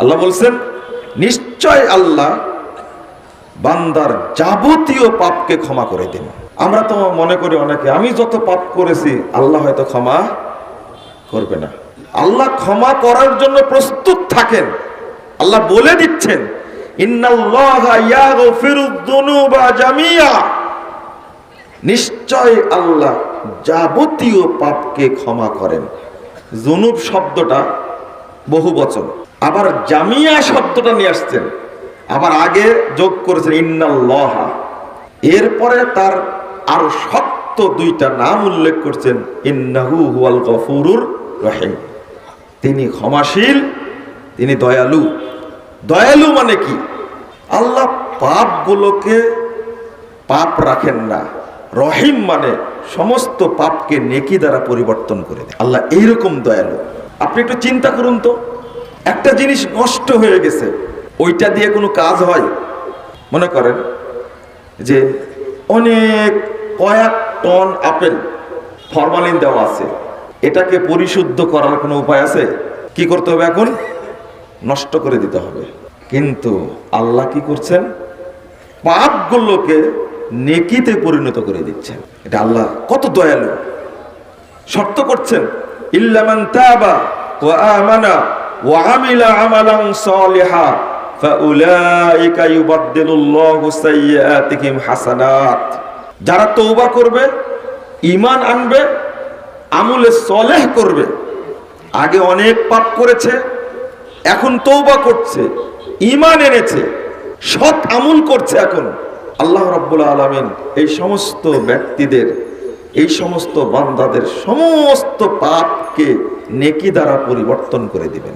আল্লাহ বলছেন, নিশ্চয় আল্লাহ বান্দার যাবতীয় পাপকে ক্ষমা করে দেন। আমরা তো মনে করি অনেকে, আমি যত পাপ করেছি, আল্লাহ হয়তো ক্ষমা করবে না। আল্লাহ ক্ষমা করার জন্য প্রস্তুত থাকেন। আল্লাহ বলে দিচ্ছেন নিশ্চয় আল্লাহ যাবতীয় পাপকে ক্ষমা করেন। জুনুব শব্দটা বহু বচন আবার জামিয়া শব্দটা নিয়ে আসছেন। আবার আগে যোগ করেছেন ইন্নাল্লাহা। এরপরে তার আরও শক্ত দুইটা নাম উল্লেখ করছেন, ইন্নাহু হুয়াল গফুরুর রহিম। তিনি ক্ষমাশীল, তিনি দয়ালু। দয়ালু মানে কি? আল্লাহ পাপগুলোকে পাপ রাখেন না। রহিম মানে সমস্ত পাপকে নেকি দ্বারা পরিবর্তন করে দেয়। আল্লাহ এইরকম দয়ালু। আপনি একটু চিন্তা করুন তো। একটা জিনিস নষ্ট হয়ে গেছে, ওইটা দিয়ে কোনো কাজ হয়? মনে করেন যে অনেক কয়েক টন আপেল, ফরমালিন দেওয়া আছে। এটাকে পরিশুদ্ধ করার কোনো উপায় আছে? কি করতে হবে এখন? নষ্ট করে দিতে হবে। কিন্তু আল্লাহ কি করছেন? পাপগুলোকে নেকিতে পরিণত করে দিচ্ছেন। এটা আল্লাহ কত দয়ালু। শর্ত করছেন ইল্লামান তাবা ওয়া আমানা ওয়া আমিলা আমালান সালিহা, ফাউলাইকা ইউবাদদিলুল্লাহু সাইয়্যাতিহিম হাসানাত। যারা তওবা করবে, ঈমান আনবে, আমলে সলেহ করবে। আগে অনেক পাপ করেছে, এখন তৌবা করছে, ঈমান এনেছে, সৎ আমল করছে এখন। আল্লাহ রাব্বুল আলামিন এই সমস্ত ব্যক্তিদের, এই সমস্ত বান্দাদের সমস্ত পাপকে নেকি দ্বারা পরিবর্তন করে দিবেন।